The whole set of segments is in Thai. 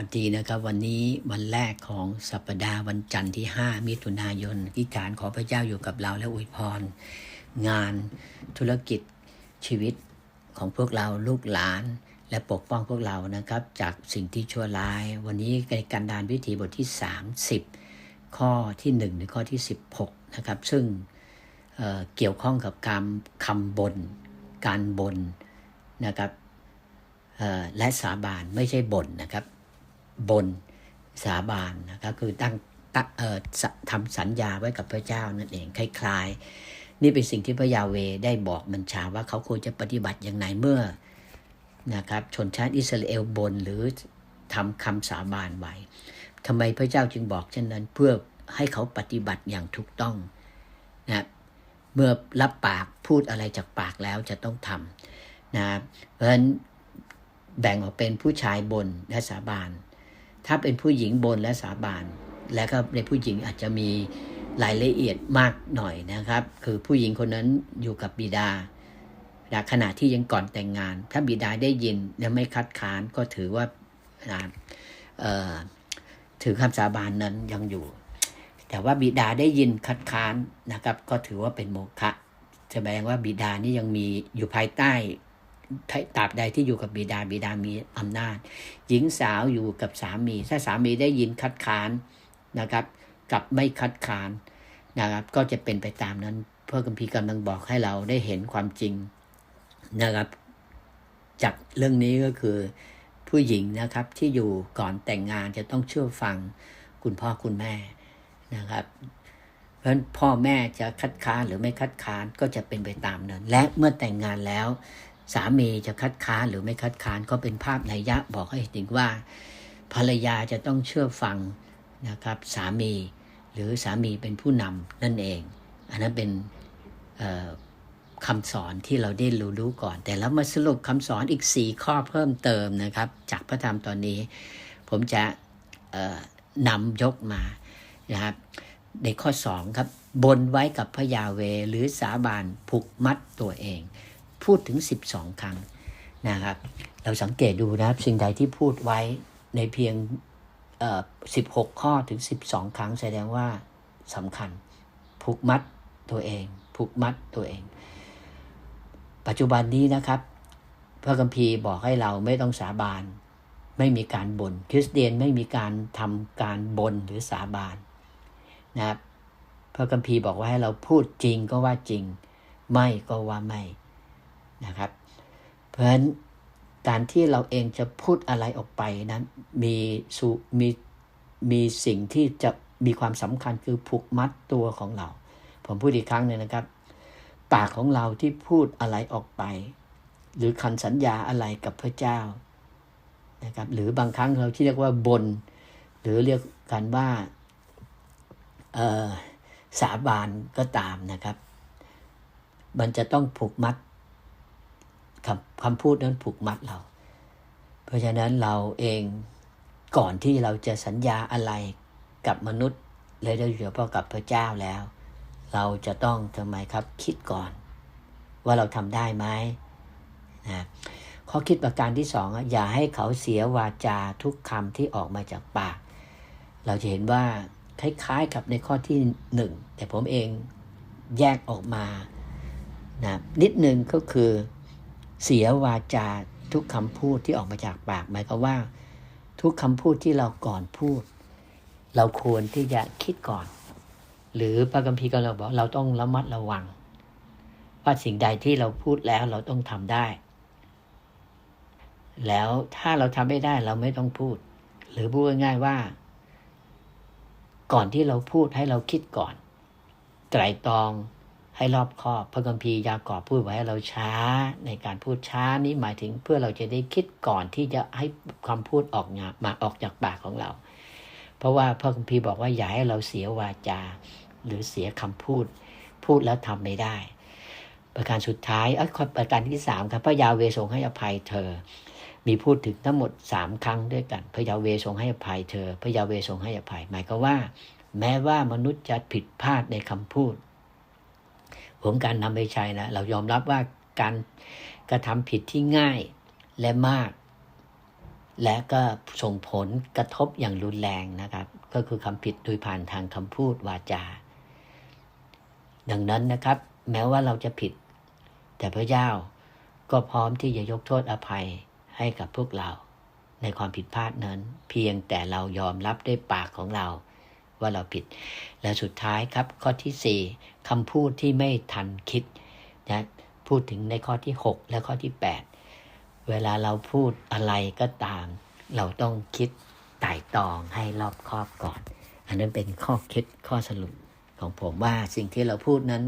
วันดีนะครับวันนี้วันแรกของสัปดาห์วันจันทร์ที่ 5 มิถุนายนที่การขอพระเจ้าอยู่กับเราและอวยพร งานธุรกิจชีวิตของพวกเราลูกหลาน และปกป้องพวกเรานะครับ จากสิ่งที่ชั่วร้าย วันนี้ในการดานวิถีบทที่ 30 ข้อที่ 1 หรือข้อที่ 16 นะครับ ซึ่งเเกี่ยวข้องกับคำคำบน การบนนะครับและสาบานไม่ใช่บ่นนะครับ บนสาบานนะครับคือตั้งตั้งเออทำสัญญาไว้กับพระเจ้านั่นเองคล้ายๆ นี่เป็นสิ่งที่พระยาเวได้บอกบัญชาว่าเขาควรจะปฏิบัติอย่างไรเมื่อนะครับชนชาติอิสราเอลบนหรือทำคำสาบานไว้ทำไมพระเจ้าจึงบอกเช่นนั้นเพื่อให้เขาปฏิบัติอย่างถูกต้องนะเมื่อรับปากพูดอะไรจากปากแล้วจะต้องทำนะเพราะฉะนั้นแบ่งออกเป็นผู้ชายบนและสาบาน ถ้าเป็นผู้หญิงบนและสาบาน แล้วก็ในผู้หญิงอาจจะมีรายละเอียดมากหน่อยนะครับ คือผู้หญิงคนนั้นอยู่กับบิดาขณะที่ยังก่อนแต่งงาน ถ้าบิดาได้ยินและไม่คัดค้านก็ถือว่านะถือคำสาบานนั้นยังอยู่ แต่ว่าบิดาได้ยินคัดค้านนะครับ ก็ถือว่าเป็นโมฆะแสดงว่าบิดานี่ยังมีอยู่ภายใต้ ตราบใดที่อยู่กับบิดาบิดามีอำนาจ หญิงสาวอยู่กับสามี ถ้าสามีได้ยินคัดค้านนะครับ กับไม่คัดค้านนะครับ ก็จะเป็นไปตามนั้นเพื่อคัมภีร์กำลังบอกให้เราได้เห็นความจริงนะครับ จากเรื่องนี้ก็คือผู้หญิงนะครับที่อยู่ก่อนแต่งงานจะต้องเชื่อฟังคุณพ่อคุณแม่นะครับเพราะพ่อแม่จะคัดค้านหรือไม่คัดค้านก็จะเป็นไปตามนั้น และเมื่อแต่งงานแล้ว สามีจะคัดค้านหรือไม่คัดค้านก็เป็นภาพนัยยะบอกให้ถึงว่า ภรรยาจะต้องเชื่อฟังนะครับสามี หรือสามีเป็นผู้นำนั่นเอง อันนั้นเป็นคำสอนที่เราได้รู้รู้ก่อน แต่แล้วมาสรุปคำสอนอีก 4 ข้อเพิ่มเติมนะครับ จากพระธรรมตอนนี้ ผมจะนำยกมานะครับในข้อ 2 ครับ บนไว้กับพระยาเวหรือสาบานผูกมัดตัวเอง พูดถึง 12 ครั้งนะครับ เราสังเกตดูนะครับสิ่งใดที่พูดไว้ในเพียง 16 ข้อถึง 12 ครั้งแสดงว่าสำคัญ ผูกมัดตัวเอง ผูกมัดตัวเอง ปัจจุบันนี้นะครับ พระคัมภีร์บอกให้เราไม่ต้องสาบานไม่มีการบน่นคริสเตียนไม่มีการทำการบนหรือสาบานนะครับพระคัมภีร์บอกว่าให้เราพูดจริงก็ว่าจริง ไม่ก็ว่าไม่ นะครับ เพราะฉะนั้นการที่เราเองจะพูดอะไรออกไปนั้นมีสุมีมีสิ่งที่จะมีความสำคัญคือผูกมัดตัวของเรา ผมพูดอีกครั้งหนึงนะครับ ปากของเราที่พูดอะไรออกไป หรือคันสัญญาอะไรกับพระเจ้านะครับหรือบางครั้งเราที่เรียกว่าบน หรือเรียกกันว่าเออสาบานก็ตามนะครับ มันจะต้องผูกมัด คำคำพูดนั้นผูกมัดเรา เพราะฉะนั้นเราเองก่อนที่เราจะสัญญาอะไรกับมนุษย์และโดยเฉพาะกับพระเจ้าแล้ว เราจะต้องทำไมครับคิดก่อน ว่าเราทำได้ไหมนะข้อคิดประการที่สองอะอย่าให้เขาเสียวาจาทุกคำที่ออกมาจากปาก เราจะเห็นว่าคล้ายๆกับในข้อที่หนึ่งแต่ผมเองแยกออกมานะนิดหนึ่งก็คือ เสียวาจาทุกคำพูดที่ออกมาจากปากหมายความว่า ทุกคำพูดที่เราก่อนพูด เราควรที่จะคิดก่อน หรือพระคัมภีก็เราบอกเราต้องระมัดระวัง ว่าสิ่งใดที่เราพูดแล้วเราต้องทำได้ แล้วถ้าเราทำไม่ได้เราไม่ต้องพูด หรือพูดง่ายๆว่า ก่อนที่เราพูดให้เราคิดก่อนไตรตรอง ให้รอบคอบพระคัมภีร์ยากอบพูดไว้ให้เราช้า ในการพูดช้านี้หมายถึงเพื่อเราจะได้คิดก่อนที่จะให้คำพูดออกมามาออกจากปากของเรา เพราะว่าพระคัมภีร์บอกว่าอย่าให้เราเสียวาจา หรือเสียคำพูด พูดแล้วทำไม่ได้ ประการสุดท้ายเอ้ยข้อประการที่สามครับพระยาเวทรงให้อภัยเธอ มีพูดถึงทั้งหมดสามครั้งด้วยกัน พระยาเวทรงให้อภัยเธอ พระยาเวทรงให้อภัย หมายก็ว่า แม้ว่ามนุษย์จะผิดพลาดในคำพูด ผมการนำไปใช้นะเรายอมรับว่าการกระทำผิดที่ง่ายและมาก และก็ส่งผลกระทบอย่างรุนแรงนะครับ ก็คือคำผิดโดยผ่านทางคำพูดวาจา ดังนั้นนะครับ แม้ว่าเราจะผิด แต่พระเจ้าก็พร้อมที่จะยกโทษอภัยให้กับพวกเรา ในความผิดพลาดนั้น เพียงแต่เรายอมรับด้วยปากของเรา ว่าเราผิด และสุดท้ายครับ ข้อที่ 4คำพูดที่ไม่ทันคิดนะพูดถึงในข้อที่ 6 และข้อที่ 8 เวลาเราพูดอะไรก็ตาม เราต้องคิดไต่ตองให้รอบคอบก่อน อันนั้นเป็นข้อคิดข้อสรุปของผมว่าสิ่งที่เราพูดนั้น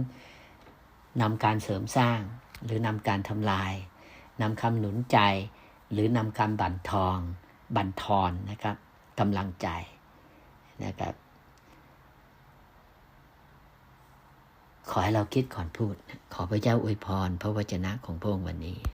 นำการเสริมสร้าง หรือนำการทำลายนำคำหนุนใจ หรือนำการบั่นทอง บั่นทอนนะครับกำลังใจนะครับ ขอให้เราคิดก่อนพูด ขอพระเจ้าอวยพรพระวจนะของพระองค์วันนี้